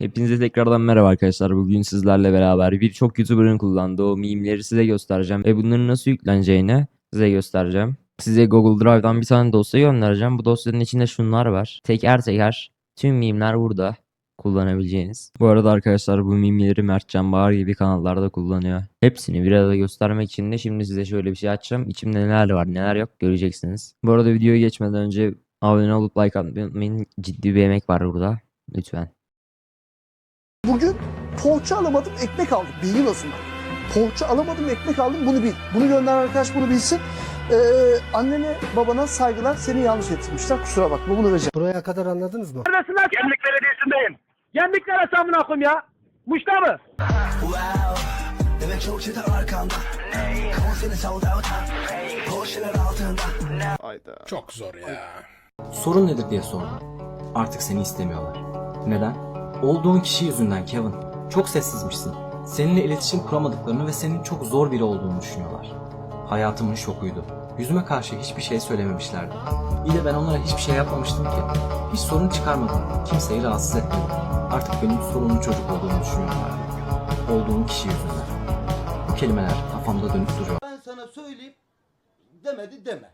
Hepinize tekrardan merhaba arkadaşlar. Bugün sizlerle beraber birçok YouTuber'ın kullandığı o meme'leri size göstereceğim. Ve bunların nasıl yükleneceğini size göstereceğim. Size Google Drive'dan bir tane dosya göndereceğim. Bu dosyanın içinde şunlar var. Teker teker tüm meme'ler burada kullanabileceğiniz. Bu arada arkadaşlar bu meme'leri Mertcan Bağır gibi kanallarda kullanıyor. Hepsini bir arada göstermek için de şimdi size şöyle bir şey açacağım. İçimde neler var neler yok göreceksiniz. Bu arada videoya geçmeden önce abone olup like atmayı unutmayın. Ciddi bir emek var burada. Lütfen. Bugün poğaça alamadım ekmek aldım. Bilgin olsun bak. Poğaça alamadım ekmek aldım bunu bil. Bunu gönderen arkadaş bunu bilsin. Ee, annene babana saygılar seni yanlış etmişler. Kusura bakma bunu vereceğim. Buraya kadar anladınız mı? Neredesin lan? Gemlik Belediyesi'ndeyim. Gemlik neresi amına koyayım ya? Muş'ta mı? Altında Çok zor ya. Sorun nedir diye sordum. Artık seni istemiyorlar. Neden? Olduğun kişi yüzünden Kevin. Çok sessizmişsin. Seninle iletişim kuramadıklarını ve senin çok zor biri olduğunu düşünüyorlar. Hayatımın şokuydu. Yüzüme karşı hiçbir şey söylememişlerdi. İyi de ben onlara hiçbir şey yapmamıştım ki. Hiç sorun çıkarmadım. Kimseyi rahatsız etmedim. Artık benim sorunlu çocuk olduğumu düşünüyorlar. Olduğum kişi yüzünden. Bu kelimeler kafamda dönüp duruyor. Ben sana söyleyip demedi deme.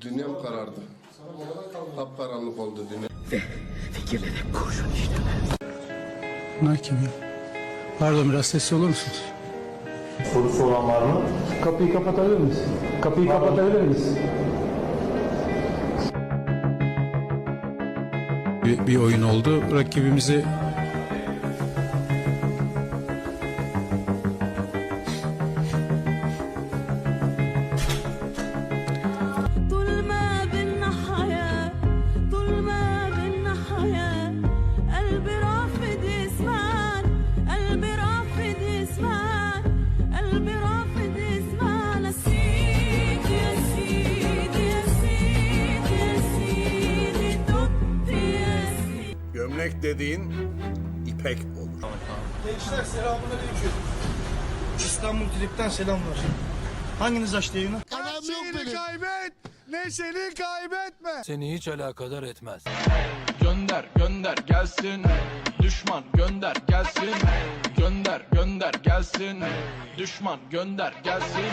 Dünyam karardı. Kapkaranlık oldu dünya. Bunlar kim ya? Pardon biraz sessiz olur musunuz? Sorusu olan var mı? Kapıyı kapatabilir miyiz? Kapıyı kapatabilir miyiz? Bir, bir oyun oldu. Rakibimizi Örnek dediğin ipek olur. Gençler selamünaleyküm. İstanbul Trip'ten selamlar. Hanginiz açtı yayını? Kalem yok benim. kaybet, neşeni kaybetme. Seni hiç alakadar etmez. Gönder gönder gelsin Düşman gönder gelsin Gönder gönder gelsin Düşman gönder gelsin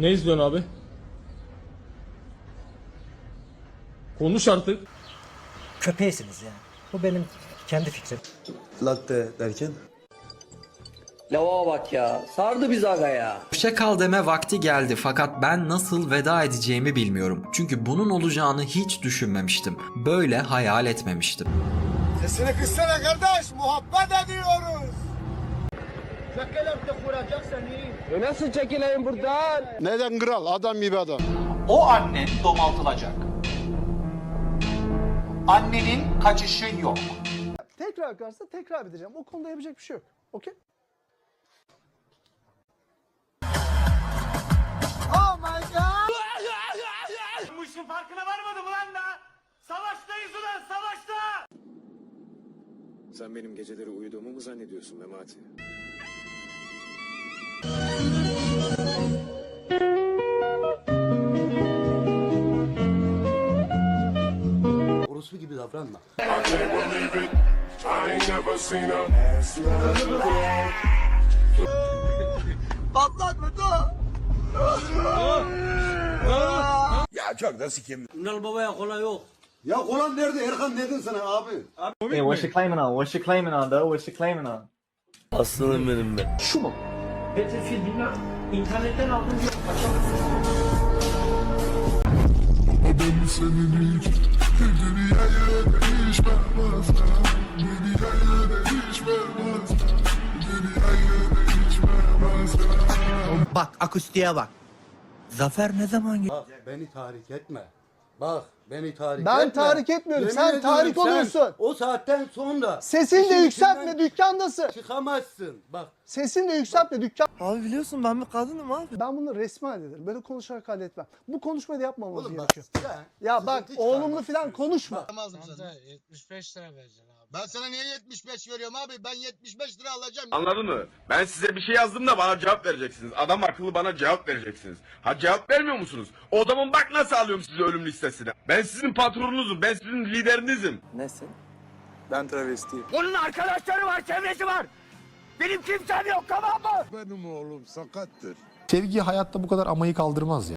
Ne izliyorsun abi? Konuş artık. köpeğisiniz yani. Bu benim kendi fikrim. Latte derken? Lava bak ya sardı biz aga ya Hoşça kal deme vakti geldi fakat ben nasıl veda edeceğimi bilmiyorum. Çünkü bunun olacağını hiç düşünmemiştim. Böyle hayal etmemiştim. Sesini kıssana kardeş, muhabbet ediyoruz. Neden kral? Adam gibi adam. O annen domaltılacak. Annenin kaçışı yok. Tekrar karşısında tekrar edeceğim. O konuda yapacak bir şey yok. Okey? Bu işin farkına varmadı mı lan da? Savaştayız ulan savaşta! Sen benim geceleri uyuduğumu mu zannediyorsun Memati? Orospu gibi davranma. Ya çok da sikim. Ünal babaya kolay yok. Ya kolan nerede? Erkan dedin sana abi. Hey, what's she claiming on? What's she claiming on though? What's she claiming on? Aslanım benim be. Şu mu? Bak akustiğe bak Zafer ne zaman Bak beni tahrik etme. Bak beni tahrik Ben etme. tahrik etmiyorum. Yemin Sen ediyorum tahrik sen oluyorsun. O saatten sonra Sesini de işin yükseltme içinden dükkandasın. Çıkamazsın. Bak Sesini de yükseltme dükkan. Abi biliyorsun ben bir kadınım abi Ben bunu resmi hallederim. Böyle konuşarak halletmem. Bu konuşmayı da yapmamamız oğlum bak. gerekiyor. sen Ya bak sıkıntı oğlumlu çıkarmazsın. falan konuşma. Bak. 75 lira vereceksin abi. Ben sana niye 75 veriyorum abi? Ben 75 lira alacağım. Anladın mı? Ben size bir şey yazdım da bana cevap vereceksiniz. Adam akıllı bana cevap vereceksiniz. Ha cevap vermiyor musunuz? O zaman bak nasıl alıyorum sizi ölüm listesine. Ben sizin patronunuzum. Ben sizin liderinizim. Nesin? Ben travestiyim. Onun arkadaşları var, çevresi var. Benim kimsem yok tamam mı? Benim oğlum sakattır. Sevgi hayatta bu kadar amayı kaldırmaz ya.